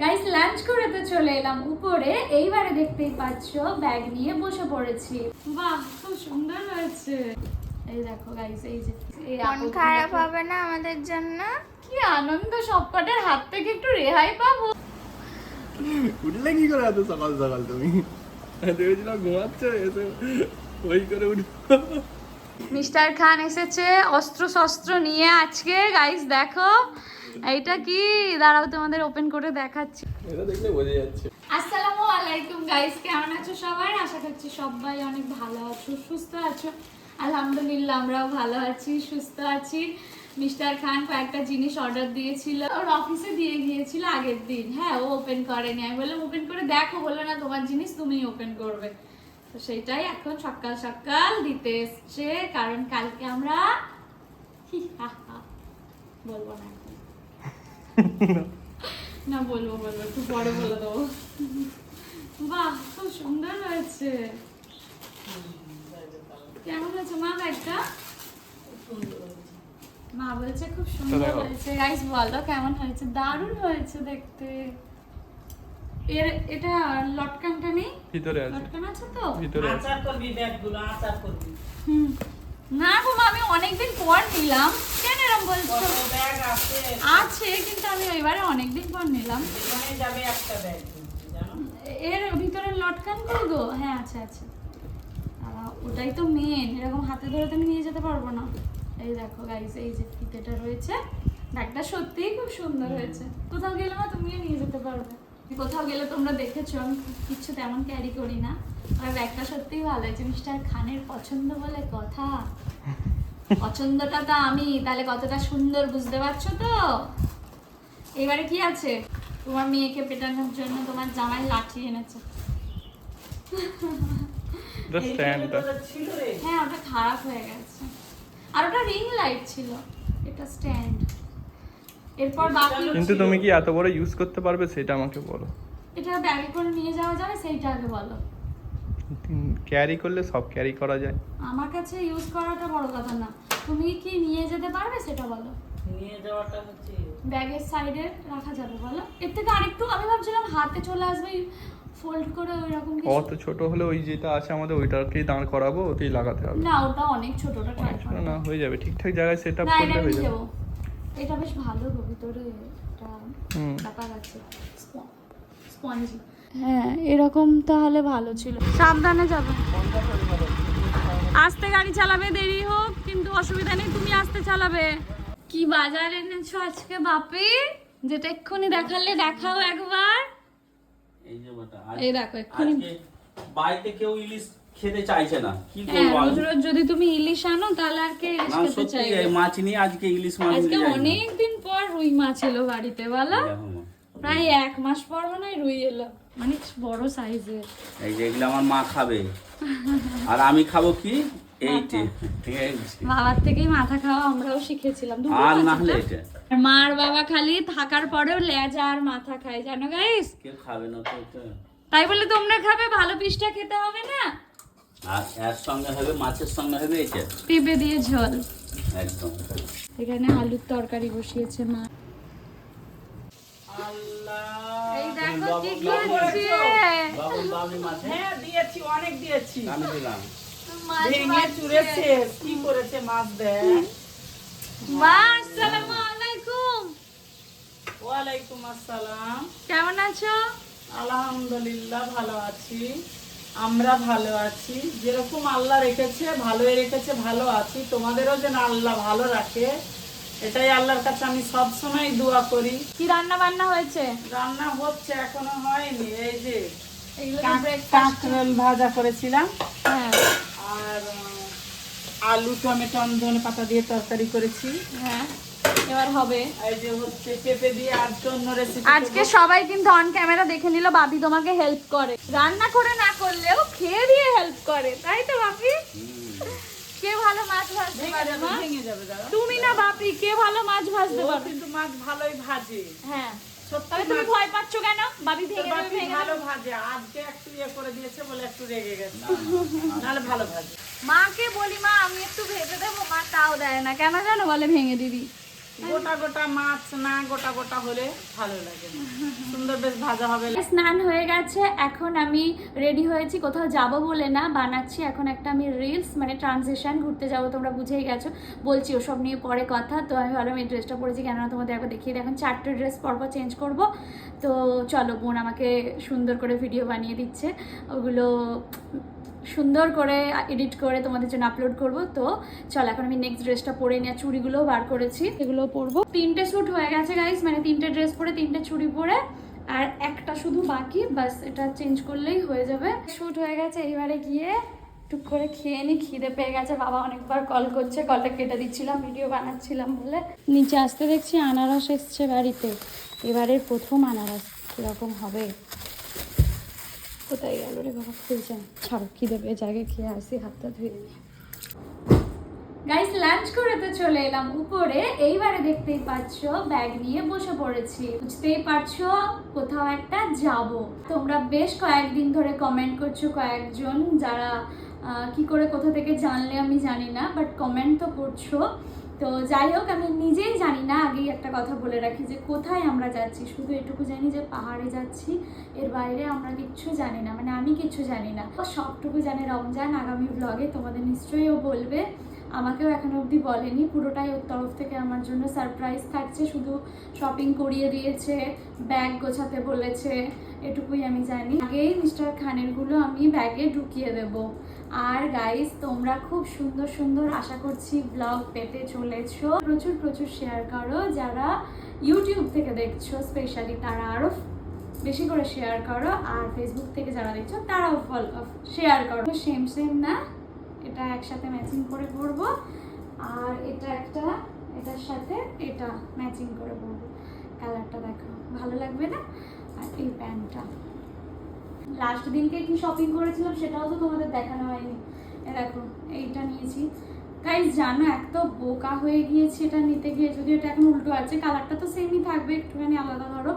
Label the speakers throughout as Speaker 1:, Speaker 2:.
Speaker 1: Guys lunch করে তো চলে এলাম। উপরে এইবারে দেখতেই পাচ্ছ ব্যাগ নিয়ে বসে পড়েছি। বাহ খুব সুন্দর হয়েছে। এই দেখো গাইস এই যে এই
Speaker 2: মন খারাপ হবে না আমাদের জন্য?
Speaker 1: কি আনন্দ সবকটার হাত থেকে একটু রেহাই পাবো।
Speaker 3: উঠলে কি করে এত সকাল সকাল তুমি? ভেবেছিলাম ঘুমাচ্ছে এসে ওই করে উঠে
Speaker 1: মিস্টার খান এসেছে অস্ত্র শস্ত্র নিয়ে আজকে। গাইস দেখো এইটা কি? দাঁড়াও তোমাদের ওপেন করে দেখাচ্ছি।
Speaker 3: এটা দেখলে বোঝা যাচ্ছে।
Speaker 1: আসসালামু আলাইকুম গাইস কেমন আছো সবাই? আশা করছি সবাই অনেক ভালো আছো সুস্থ আছো। আলহামদুলিল্লাহ আমরাও ভালো আছি সুস্থ আছি। মিস্টার খান কয়েকটা জিনিস অর্ডার দিয়েছিল। ওর অফিসে দিয়ে গিয়েছিল আগের দিন। হ্যাঁ ও ওপেন করেনি। আমি বললাম ওপেন করে দেখো। বলল না তোমার জিনিস তুমি ওপেন করবে। তো সেটাই এখন সকাল সকাল দিতে এসছে। কারণ কালকে আমরা হি হা হা। বলব না। না বলব বলব একটু পরে বলে দেবো। বাহ খুব সুন্দর হয়েছে। কেমন হয়েছে? মা ব্যাগটা? মা বলছে খুব সুন্দর হয়েছে। গাইস বলো কেমন হয়েছে? দারুণ হয়েছে দেখতে। এর এটা লটকানটা নেই?
Speaker 3: ভিতরে আছে।
Speaker 1: লটকান আছে তো?
Speaker 3: ভিতরে
Speaker 4: আচার করবি ব্যাগগুলো আচার করবি।
Speaker 1: হুম। না গো আমি অনেকদিন পর নিলাম। কেন এরকম বলছো?
Speaker 4: ব্যাগ আছে?
Speaker 1: আছে কিন্তু আমি এবারে অনেকদিন পর নিলাম।
Speaker 4: এখানে যাবে একটা ব্যাগ
Speaker 1: এর ভিতরে লটকান কই গো? হ্যাঁ আছে আছে। ওটাই তো মেন এরকম হাতে ধরে তো আমি নিয়ে যেতে পারব না। এই দেখো গাইস এই যে ফিতেটা রয়েছে। ব্যাগটা সত্যিই খুব সুন্দর হয়েছে। কোথাও গেলে না তুমিও নিয়ে যেতে পারবে। কোথাও গেলে তোমরা দেখেছ আমি কিচ্ছু তেমন ক্যারি করি না। আর ব্যাগটা সত্যিই ভালো মিস্টার খানের পছন্দ বলে কথা। পছন্দটা তো আমি তাহলে কতটা সুন্দর বুঝতে পারছ তো? এবারে কি আছে? তোমার মেয়েকে পেটানোর জন্য তোমার জামাই লাঠি এনেছে। হ্যাঁ ওটা খারাপ হয়ে গেছে। আর ওটা রিং লাইট ছিল। এটা স্ট্যান্ড এরপর বাকি
Speaker 3: কিন্তু তুমি কি এত বড় ইউজ করতে পারবে সেটা আমাকে বলো।
Speaker 1: এটা ব্যাগে করে নিয়ে যাওয়া যাবে সেইটা আগে বলো।
Speaker 3: ক্যারি করলে সব ক্যারি করা যায়।
Speaker 1: আমার কাছে ইউজ করাটা বড় কথা না। তুমি কি নিয়ে যেতে পারবে সেটা বলো।
Speaker 4: নিয়ে যাওয়াটা হচ্ছে
Speaker 1: ব্যাগের সাইডে রাখা যাবে বলো। এর থেকে আরেকটু আমি ভাবছিলাম হাতে চলে আসবে ফোল্ড করে ওই রকম কিছু।
Speaker 3: অত ছোট হলে ওই যেটা আছে আমাদের ওইটাকেই দাঁড় করাবো ওতেই লাগাতে হবে।
Speaker 1: না ওটা অনেক ছোট ওটা
Speaker 3: ছোট না হয়ে যাবে। ঠিকঠাক জায়গায় সেট আপ
Speaker 1: না এটা
Speaker 3: করলে হয়ে যাব।
Speaker 1: এটা বেশ ভালো গো ভিতরে এটা ব্যাপার আছে। স্পঞ্জি। হ্যাঁ এরকম তাহলে ভালো ছিল। সাবধানে যাবে। আস্তে গাড়ি চালাবে দেরি হোক কিন্তু অসুবিধা নেই তুমি আস্তে চালাবে। কি বাজার এনেছো আজকে বাপি? যেটা এক্ষুনি দেখালে দেখাও একবার।
Speaker 5: এই যে
Speaker 1: এই দেখো এক্ষুনি
Speaker 5: আজকে বাড়িতে কেউ ইলিশ খেতে চাইছে না। কি
Speaker 1: হ্যাঁ
Speaker 5: করব
Speaker 1: রোজ রোজ যদি তুমি ইলিশ আনো তাহলে আর কে ইলিশ খেতে চাইবে?
Speaker 5: মাছ নিয়ে আজকে ইলিশ মাছ
Speaker 1: আজকে। অনেক দিন পর রুই মাছ এলো বাড়িতে বলো। প্রায় এক মাস পর মনে রুই এলো। মানে বড় সাইজের।
Speaker 5: এই যে এগুলো আমার মা খাবে। আর আমি খাব কি? এইটে
Speaker 1: বাবার থেকেই মাথা খাওয়া আমরাও শিখেছিলাম।
Speaker 5: আর না হলে এটা।
Speaker 1: মার বাবা খালি থাকার পরেও লেজা আর মাথা খায় জানো গাইস
Speaker 5: কেউ খাবে না তো
Speaker 1: তাই বলে তোমরা খাবে ভালো পিসটা খেতে হবে না?
Speaker 5: আর এর সঙ্গে হবে মাছের সঙ্গে হবে এটা
Speaker 1: পেঁপে দিয়ে ঝোল।
Speaker 5: একদম।
Speaker 1: এখানে আলুর তরকারি বসিয়েছে মা।
Speaker 4: আল্লাহ।
Speaker 1: এই দেখো কি
Speaker 4: লবণ
Speaker 1: খেয়েছে।
Speaker 5: লবণ দামি মাছ।
Speaker 4: হ্যাঁ দিয়েছি অনেক দিয়েছি।
Speaker 5: আমি দিলাম।
Speaker 1: মাছ
Speaker 4: ভেঙে
Speaker 1: ভাজছে।
Speaker 4: চুরেছে কি করেছে মাছ দেয়
Speaker 1: মা আসসালামু আলাইকুম।
Speaker 4: ওয়ালাইকুম আসসালাম।
Speaker 1: কেমন আছো?
Speaker 4: আলহামদুলিল্লাহ ভালো আছি। আমরা ভালো আছি। যেরকম আল্লাহ রেখেছে ভালোই রেখেছে ভালো আছি। তোমাদেরও যেন আল্লাহ ভালো রাখে এটাই আল্লাহর কাছে আমি সব সময় দোয়া করি।
Speaker 1: কি রান্না বান্না হয়েছে?
Speaker 4: রান্না হচ্ছে এখনও হয়নি এই যে। কাঁকরোল ভাজা করেছিলাম।
Speaker 1: হ্যাঁ।
Speaker 4: আর আলু টমেটো ধনে পাতা দিয়ে তরকারি করেছি।
Speaker 1: হ্যাঁ। এবার হবে।
Speaker 4: এই যে হচ্ছে পেঁপে দিয়ে আর অন্য রেসিপি
Speaker 1: আজকে সবাই কিন্তু অন ক্যামেরা দেখে নিল বাপি তোমাকে হেল্প করে। রান্না করে না করলেও খেয়ে দিয়ে হেল্প করে তাই তো বাপি? কে ভালো মাছ ভাজতে পারে মা? তুমি না বাপি কে ভালো মাছ ভাজতে পারে
Speaker 4: কিন্তু মাছ ভালোই ভাজে।
Speaker 1: হ্যাঁ।
Speaker 4: সত্যি
Speaker 1: তুমি ভয় পাচ্ছ কেন? বাপি
Speaker 4: তোর
Speaker 1: ভেঙে দেবে ভেঙে
Speaker 4: ভালো ভাজে। আজকে একটু ইয়ে করে দিয়েছে বলে একটু রেগে গেছে। ভালো ভাজে।
Speaker 1: মাকে বলি মা আমি একটু ভেজে দেবো মা তাও দেয় না। কেন জানো বলে ভেঙে দিবি?
Speaker 4: গোটা গোটা মাছ না গোটা গোটা হলে ভালো লাগে সুন্দর বেশ ভাজা হবে।
Speaker 1: স্নান হয়ে গেছে এখন আমি রেডি হয়েছি কোথাও যাব বলে না বানাচ্ছি এখন একটা আমি রিলস মানে ট্রানজেকশন ঘুরতে যাব তোমরা বুঝেই গেছো। বলছি ওসব নিয়ে পরে কথা তো আমি ভাবলাম এই ড্রেসটা পরেছি কেননা তোমাদের একবার দেখিয়ে দিই। এখন চারটে ড্রেস পরপর চেঞ্জ করব। তো চলো বোন আমাকে সুন্দর করে ভিডিও বানিয়ে দিচ্ছে। ওগুলো সুন্দর করে এডিট করে তোমাদের জন্য আপলোড করব। তো চল এখন আমি নেক্সট ড্রেসটা পরে নিয়ে চুড়িগুলোও বার করেছি। এগুলো পরবো। তিনটে শ্যুট হয়ে গেছে গাইস মানে তিনটে ড্রেস পরে তিনটে চুড়ি পরে। আর একটা শুধু বাকি বাস এটা চেঞ্জ করলেই হয়ে যাবে। শ্যুট হয়ে গেছে এইবারে গিয়ে টুক করে খেয়ে নি খিদে পেয়ে গেছে। বাবা অনেকবার কল করছে কলটা কেটে দিচ্ছিলাম ভিডিও বানাচ্ছিলাম বলে। নিচে আসতে দেখছি আনারস এসছে বাড়িতে। এবারের প্রথম আনারস কীরকম হবে? কোথায় গেল রে বাবা? খুলছে না। ছাড়ো, খিদে পেয়ে জায়গায় খেয়ে আসি, হাতটা ধুয়ে গাইস লাঞ্চ করে তো চলে এলাম উপরে। এইবারে দেখতেই পাচ্ছ ব্যাগ নিয়ে বসে পড়েছি। বুঝতেই পারছ, কোথাও একটা যাব। তোমরা বেশ কয়েকদিন ধরে কমেন্ট করছ কয়েকজন যারা কি করে কোথা থেকে জানলে আমি জানি না বাট কমেন্ট তো করছ। তো যাই হোক, আমি নিজেই জানি না, আগেই একটা কথা বলে রাখি যে কোথায় আমরা যাচ্ছি। শুধু এটুকু জানি যে পাহাড়ে যাচ্ছি, এর বাইরে আমরা কিচ্ছু জানি না মানে আমি কিচ্ছু জানি না। সবটুকু জানে রমজান, আগামী ব্লগে তোমাদের নিশ্চয়ই ও বলবে। আমাকেও এখনও অবধি বলেনি, পুরোটাই ওর তরফ থেকে আমার জন্য সারপ্রাইজ থাকছে। শুধু শপিং করিয়ে দিয়েছে ব্যাগ গোছাতে বলেছে এটুকুই আমি জানি। আগেই মিস্টার খানেরগুলো আমি ব্যাগে ঢুকিয়ে দেব। আর গাইস তোমরা খুব সুন্দর সুন্দর আশা করছি ব্লগ পেতে চলেছো। প্রচুর প্রচুর শেয়ার করো। যারা ইউটিউব থেকে দেখছ স্পেশালি তারা আরও বেশি করে শেয়ার করো। আর ফেসবুক থেকে যারা দেখছ, তারাও ফলো শেয়ার করো। সেম সেম না? এটা একসাথে ম্যাচিং করে পরবো আর এটা একটা, এটার সাথে এটা ম্যাচিং করে পরবো কালারটা দেখো ভালো লাগবে না? আর এই প্যান্টটা। লাস্ট দিনকে কি শপিং করেছিলাম, সেটাও তো তোমাদের দেখানো হয়নি। দেখো, এইটা নিয়েছি। গাইজ জানো এক তো বোকা হয়ে গিয়েছি এটা নিতে গিয়ে যদি এটা এখন উল্টো আছে কালারটা তো সেমই থাকবে, একটুখানি আলাদা ধরো।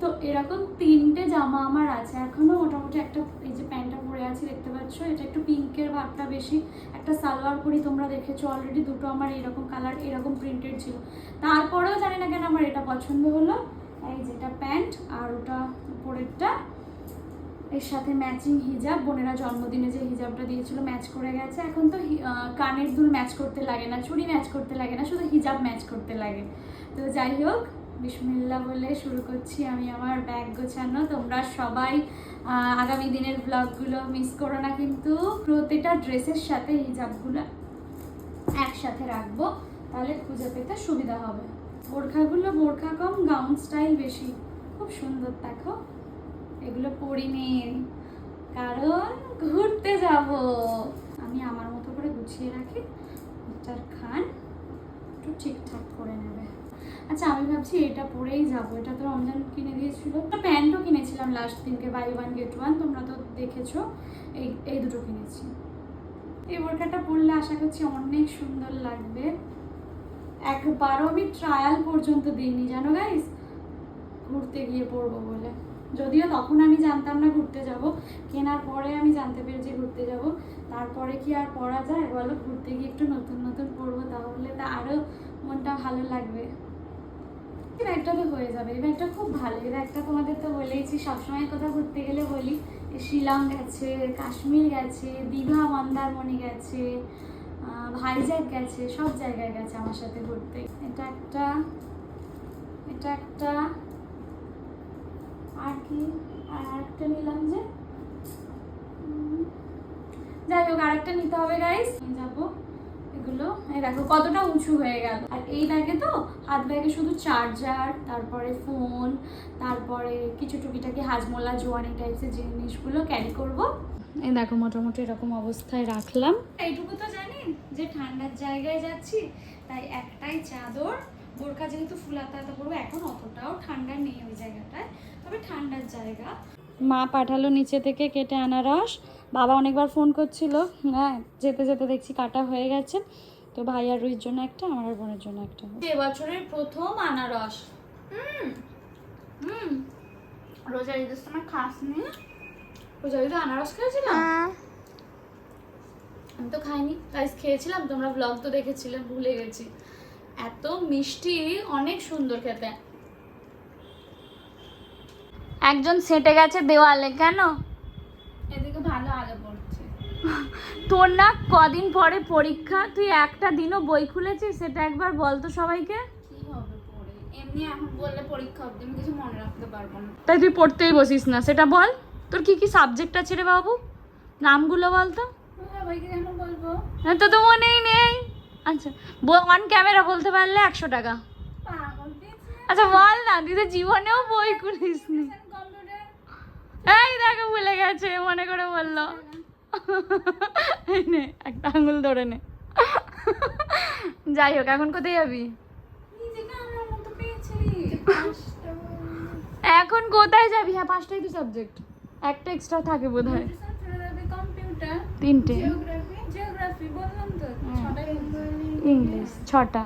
Speaker 1: তো এরকম তিনটে জামা আমার আছে। এখনও মোটামুটি একটা, এই যে প্যান্টটা পরে আছি, দেখতে পাচ্ছ? এটা একটু পিঙ্কের ভাবটা বেশি। একটা সালোয়ার পরি তোমরা দেখেছ অলরেডি দুটো আমার এরকম কালার এরকম প্রিন্টেড ছিল। তারপরেও জানি না কেন আমার এটা পছন্দ হলো। এই যেটা প্যান্ট আর ওটা উপরেরটা। এর সাথে ম্যাচিং হিজাব। বোনেরা জন্মদিনে যে হিজাবটা দিয়েছিল ম্যাচ করে গেছে। এখন তো কানের দুল ম্যাচ করতে লাগে না, চুড়ি ম্যাচ করতে লাগে না, শুধু হিজাব ম্যাচ করতে লাগে। তো যাই হোক বিসমিল্লা বলে শুরু করছি আমি আমার ব্যাগ গোছানো। তোমরা সবাই আগামী দিনের ব্লগগুলো মিস করো না কিন্তু। প্রতিটা ড্রেসের সাথে হিজাবগুলো একসাথে রাখব। তাহলে খুঁজে পেতে সুবিধা হবে। বোরখাগুলো বোরখা কম, গাউন স্টাইল বেশি। খুব সুন্দর, দেখো। এগুলো পরিনি কারণ ঘুরতে যাব। আমি আমার মতো করে গুছিয়ে রাখি। মিস্টার খান একটু ঠিকঠাক করে নেবে। আচ্ছা আমি ভাবছি এটা পরেই যাব। এটা তো রমজান কিনে দিয়েছিল। একটা প্যান্টও কিনেছিলাম লাস্ট দিনকে বাই ওয়ান গেট ওয়ান তোমরা তো দেখেছ। এই এই দুটো কিনেছি। এই বোরখাটা পরলে আশা করছি অনেক সুন্দর লাগবে। একবারও আমি ট্রায়াল পর্যন্ত দিইনি, জানো গাইস ঘুরতে গিয়ে পড়ব বলে। যদিও তখন আমি জানতাম না ঘুরতে যাব। কেনার পরে আমি জানতে পেরেছি ঘুরতে যাব। তারপরে কি আর পড়া যায় বলো? ঘুরতে গিয়ে একটু নতুন নতুন পড়ব তাহলে তো আরও মনটা ভালো লাগবে। এই ব্যাগটা তো হয়ে যাবে। এই ব্যাগটা খুব ভালো। এই ব্যাগটা তোমাদের তো বলেইছি সবসময় কোথাও ঘুরতে গেলে বলি। শিলং গেছে, কাশ্মীর গেছে, দীঘা, মন্দারমণি গেছে ভাইজ্যাক গেছে, সব জায়গায় গেছে আমার সাথে ঘুরতে। এটা একটা এটা একটা, আর কি? আর একটা নিলাম যে যাই হোক, আরেকটা নিতে হবে গাইস যাব এগুলো। এই দেখো, কতটা উঁচু হয়ে গেল। আর এই ব্যাগে তো, হাত ব্যাগে শুধু চার্জার তারপরে ফোন তারপরে কিছু টুকিটাকি হাজমোলা, জোয়ানি টাইপসের জিনিসগুলো ক্যারি করব। এই দেখো মোটামুটি এরকম অবস্থায় রাখলাম। এইটুকু তো জানি যে ঠান্ডার জায়গায় যাচ্ছি তাই একটাই চাদর। বোরখা যেহেতু ফুলাতা পরবো এখন অতটাও ঠান্ডা নেই ওই জায়গাটায় তবে ঠান্ডার জায়গা। মা পাঠালো নিচে থেকে কেটে আনারস। বাবা অনেকবার ফোন করছিল হ্যাঁ যেতে যেতে দেখছি কাটা হয়ে গেছে। তো ভাই আর রুহির জন্য একটা আমার আর বোনের জন্য একটা। এবছরের প্রথম আনারস। হুম হুম। রোজা ঈদের সময় খাস নি? ঈদে আনারস খেয়েছিলাম আমি তো খাইনি। গাইস খেয়েছিলাম তোমরা ব্লগ তো দেখেছিলে ভুলে গেছি। এত মিষ্টি অনেক সুন্দর খেতে। একজন সেটে গেছে দেওয়ালে কেন?
Speaker 2: এদিকে ভালো আলো পড়ছে।
Speaker 1: তোর না কদিন পরে পরীক্ষা তুই একটা দিনও বই খুলেছিস সেটা একবার বল তো সবাইকে।
Speaker 2: কি হবে পড়ে এমনি এখন বললে পরীক্ষা অবধি আমি কিছু মনে রাখতে পারব না।
Speaker 1: তাই তুই পড়তেই বসিস না সেটা বল। তোর কি কি সাবজেক্ট আছে রে বাবু? নামগুলো বল তো
Speaker 2: সবাইকে
Speaker 1: হ্যাঁ, তো তো মনেই নেই। আচ্ছা অন ক্যামেরা বলতে পারলে একশো টাকা। আচ্ছা বল না তুই তো জীবনেও বই খুলিস নি। এই দেখো ভুলে গেছে মনে করে বলল। নে একটা আঙুল ধরে নে। যাই হোক এখন কোথায় যাবি? এখন কোথায় যাবি? হ্যাঁ পাঁচটাই তো সাবজেক্ট একটা এক্সট্রা থাকে বোধ হয় তিনটে।
Speaker 2: জিওগ্রাফি জিওগ্রাফি বললাম তো ছটাই
Speaker 1: ইংলিশ ছটা।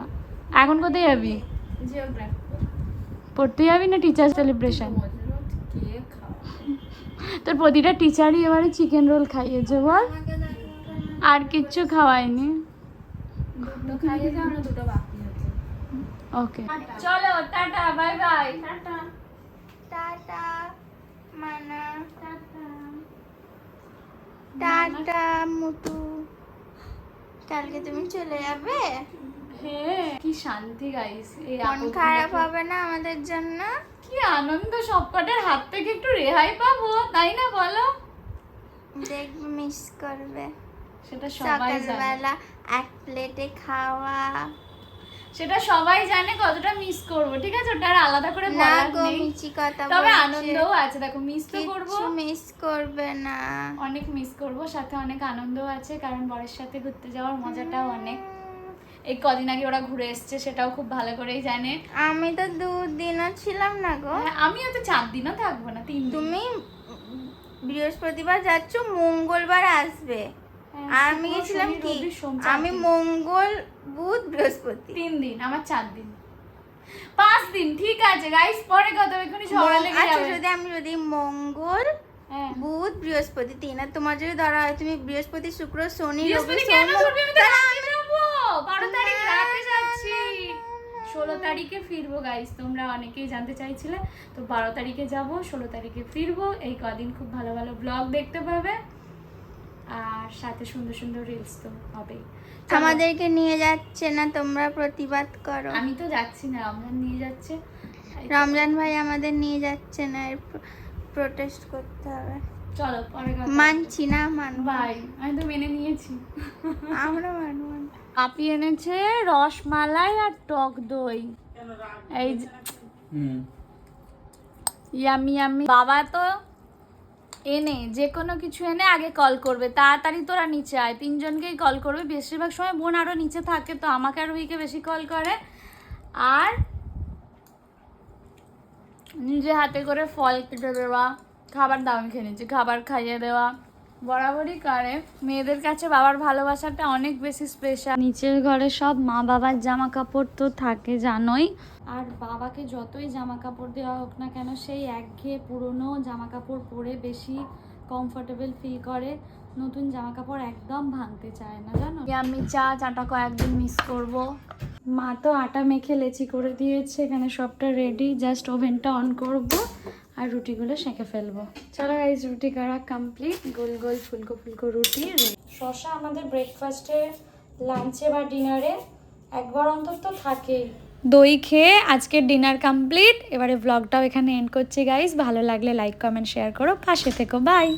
Speaker 1: এখন কোথায় যাবি? পড়তে যাবি না টিচার সেলিব্রেশন
Speaker 2: কে
Speaker 1: তোর প্রতিটা টিচারই এবারে চিকেন রোল খাইয়েছে বল। আর কিচ্ছু খাওয়ায়নি।
Speaker 2: দুটো খাইয়ে যাও না দুটো বাকি আছে
Speaker 1: ওকে চলো tata bye bye.
Speaker 2: Tata.
Speaker 6: Tata. মানা
Speaker 2: টাটা
Speaker 6: মুটু কালকে তুমি চলে যাবে?
Speaker 1: হ্যাঁ কি শান্তি গাইস
Speaker 6: মন খারাপ হবে না আমাদের জন্য?
Speaker 1: কি আনন্দ সবকটার হাত থেকে একটু রেহাই পাবো তাই না বলো?
Speaker 6: দেখবে মিস করবে।
Speaker 1: সেটা সবাই জানে।
Speaker 6: এক প্লেটে খাওয়া।
Speaker 1: সেটা সবাই জানে কতটা মিস করব ঠিক আছে? ওটা আর আলাদা করে বলার নেই। তবে। আনন্দও আছে দেখো মিস তো করব।
Speaker 6: মিস করবে না।
Speaker 1: অনেক মিস করব সাথে অনেক আনন্দও আছে কারণ বরের সাথে ঘুরতে যাওয়ার মজাটাও অনেক। এই কদিন আগে ওরা ঘুরে এসছে সেটাও খুব ভালো করেই জানে।
Speaker 6: আমি তো দুদিনও ছিলাম না গো।
Speaker 1: হ্যাঁ, আমিও তো চার দিনও থাকব না তিন
Speaker 6: তুমি বৃহস্পতিবার যাচ্ছ মঙ্গলবার আসবে।
Speaker 1: হ্যাঁ,
Speaker 6: আমি গেছিলাম কি? আমি মঙ্গল বুধ বৃহস্পতি।
Speaker 1: তিন দিন আমার চার দিন। পাঁচ দিন ঠিক আছে গাইস পরে কথা এক্ষুনি ঝগড়া লেগে
Speaker 6: আচ্ছা
Speaker 1: যাবে।
Speaker 6: যদি আমি যদি মঙ্গল
Speaker 1: হ্যাঁ।
Speaker 6: বুধ বৃহস্পতি তিন আর তোমার যদি ধরা হয় তুমি বৃহস্পতি শুক্র শনি রবি সোম
Speaker 1: করবি আমি তো রাতে যাব। বারো তারিখ রাতে যাচ্ছি। ষোলো তারিখে ফিরবো গাইস তোমরা অনেকেই জানতে চাইছিলে। তো বারো তারিখে যাব ষোলো তারিখে ফিরবো। এই কদিন খুব ভালো ভালো ব্লগ দেখতে পাবে। আর সাথে সুন্দর সুন্দর রিলস তো হবেই।
Speaker 6: আমাদেরকে নিয়ে যাচ্ছে না তোমরা প্রতিবাদ করো।
Speaker 1: আমি তো যাচ্ছি না রমজান নিয়ে যাচ্ছে।
Speaker 6: রমজান ভাই আমাদের নিয়ে যাচ্ছে না এর প্রোটেস্ট করতে হবে।
Speaker 1: চলো পরে কথা।
Speaker 6: মানছি না মান
Speaker 1: ভাই আমি তো মেনে নিয়েছি।
Speaker 6: আমরা মানব
Speaker 1: আপি এনেছে রসমালাই আর টক দই। এই যে
Speaker 5: হুম।
Speaker 1: Yummy yummy. বাবা তো এনে যে কোনো কিছু এনে আগে কল করবে। তাড়াতাড়ি তোরা নিচে আয়। তিনজনকেই কল করবে। বেশিরভাগ সময় বোন আরও নিচে থাকে, তো আমাকে আর রুহিকে বেশি কল করে। আর নিজে হাতে করে ফল কেটে দেওয়া, খাবার দাম খেয়ে নিচ্ছি। খাবার খাইয়ে দেওয়া। বরাবরই করে। মেয়েদের কাছে বাবার ভালোবাসাটা অনেক বেশি স্পেশাল নিচের ঘরে সব মা বাবার জামা কাপড় তো থাকে জানোই। আর বাবাকে যতই জামা কাপড় দেওয়া হোক না কেন সেই একঘেয়ে পুরনো জামা কাপড় পরে বেশি কমফোর্টেবল ফিল করে। নতুন জামা কাপড় একদম ভাঙতে চায় না জানো? আমি চা চাটা কয়েকদিন মিস করব। মা তো আটা মেখে লেচি করে দিয়েছে এখানে সবটা রেডি জাস্ট ওভেনটা অন করব। আর রুটিগুলো সেঁকে ফেলব। চলো গাইজ রুটি করা কমপ্লিট গোল গোল ফুলকো ফুলকো রুটি শশা আমাদের ব্রেকফাস্টে লাঞ্চে বা ডিনারে একবার অন্তত থাকেই। দই খেয়ে আজকের ডিনার কমপ্লিট এবারে ব্লগটাও এখানে এন্ড করছি গাইজ ভালো লাগলে লাইক কমেন্ট শেয়ার করো। পাশে থেকো বাই